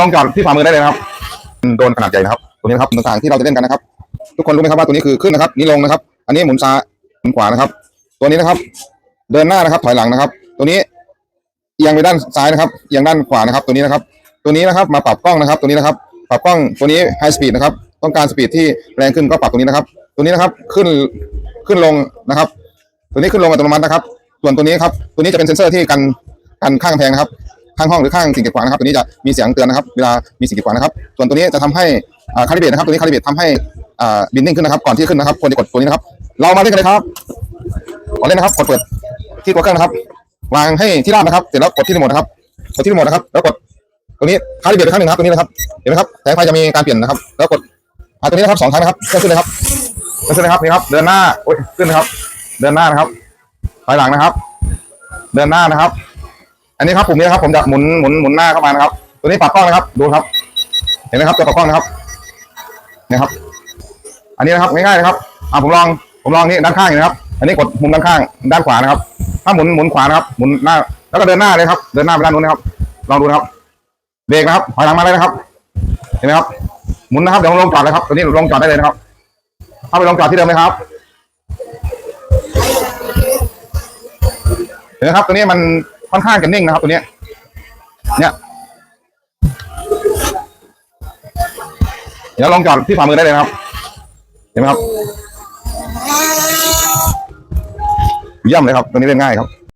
ลองจอดที่ฝ่ามือได้เลยนะครับโดนขนาดใหญ่นะครับตัวนี้นะครับต่างๆที่เราจะเล่นกันนะครับ ทุกคนรู้ไหมครับว่าตัวนี้คือขึ้นนะครับ นี่ลงนะครับ อันนี้หมุนซ้ายหมุนขวานะครับ ตัวนี้นะครับ เดินหน้านะครับ ถอยหลังนะครับ ตัวนี้เอียงไปด้านซ้ายนะครับเอียงด้านขวานะครับ ตัวนี้นะครับ ตัวนี้นะครับมาปรับกล้องนะครับ ตัวนี้นะครับ ปรับกล้องตัวนี้ไฮสปีดนะครับ ต้องการสปีดที่แรงขึ้นก็ปรับตัวนี้นะครับ ตัวนี้นะครับขึ้นขึ้นลงนะครับ ตัวนี้ขึ้นลงอัตโนมัตินะครับ ส่วนตัวนี้ครับ ตัวนี้จะเป็นเซ็นเซอร์ที่กันกันข้างกำแพงนะครับ ข้างห้องหรือข้างสิ่งกีดขวางนะครับตัวนี้จะมีเสียงเตือนนะครับเวลามีสิ่งกีดขวางนะครับ ส่วนตัวนี้จะทำให้อ่าคาลิเบตนะครับตัวนี้คาลิเบตทำให้อ่บินนิ่งขึ้นนะครับ ก่อนที่จะขึ้นนะครับควรจะกดตัวนี้นะครับ เรามาเล่นกันเลยครับก่อนเล่นนะครับ กดเปิดที่ตัวเครื่องนะครับ วางให้ที่ราบนะครับ เสร็จแล้วกดที่รีโมทนะครับกดที่รีโมทนะครับ แล้วกดตัวนี้คาลิเบรตไปครั้งหนึ่งนะครับตัวนี้นะครับเห็นไหมครับแสงไฟจะมีการเปลี่ยนนะครับ แล้วกดอ่าตัวนี้นะครับสองครั้งนะครับขึ้นเลยครับขึ้นเลยครับนี่ครับ เดินหน้าโอ้ยขึ้นนะครับ เดินหน้านะครับถอยหลังนะครับ เดินหน้านะครับ อันนี้ครับปุ่มนี้นะครับ ผมจะหมุนหมุนหมุนหน้าเข้ามานะครับ ตัวนี้ปรับกล้องนะครับ ดูครับ เห็นไหมครับตัวปรับกล้องนะครับนี่ครับ อันนี้นะครับง่ายๆนะครับอ่าผมลองผมลองนี่ด้านข้างนะครับ อันนี้กดมุมด้านข้างด้านขวานะครับ ถ้าหมุนหมุนขวานะครับ หมุนหน้า แล้วก็เดินหน้าเลยครับ เดินหน้าไปด้านนู้นนะครับ ลองดูนะครับเบรกนะครับถอยหลังมาเลยนะครับ เห็นไหมครับหมุนนะครับเดี๋ยวลงจอดเลยครับตัวนี้ลงจอดได้เลยนะครับเข้าไปลงจอดที่เดิมเลยครับเห็นไหมครับตัวนี้มัน ค่อนข้างจะนิ่งนะครับ ตัวเนี้ย เนี่ย เดี๋ยวลองจอดที่ฝ่ามือได้เลยครับ เห็นไหมครับเยี่ยมเลยครับ ตัวนี้เล่นง่ายครับ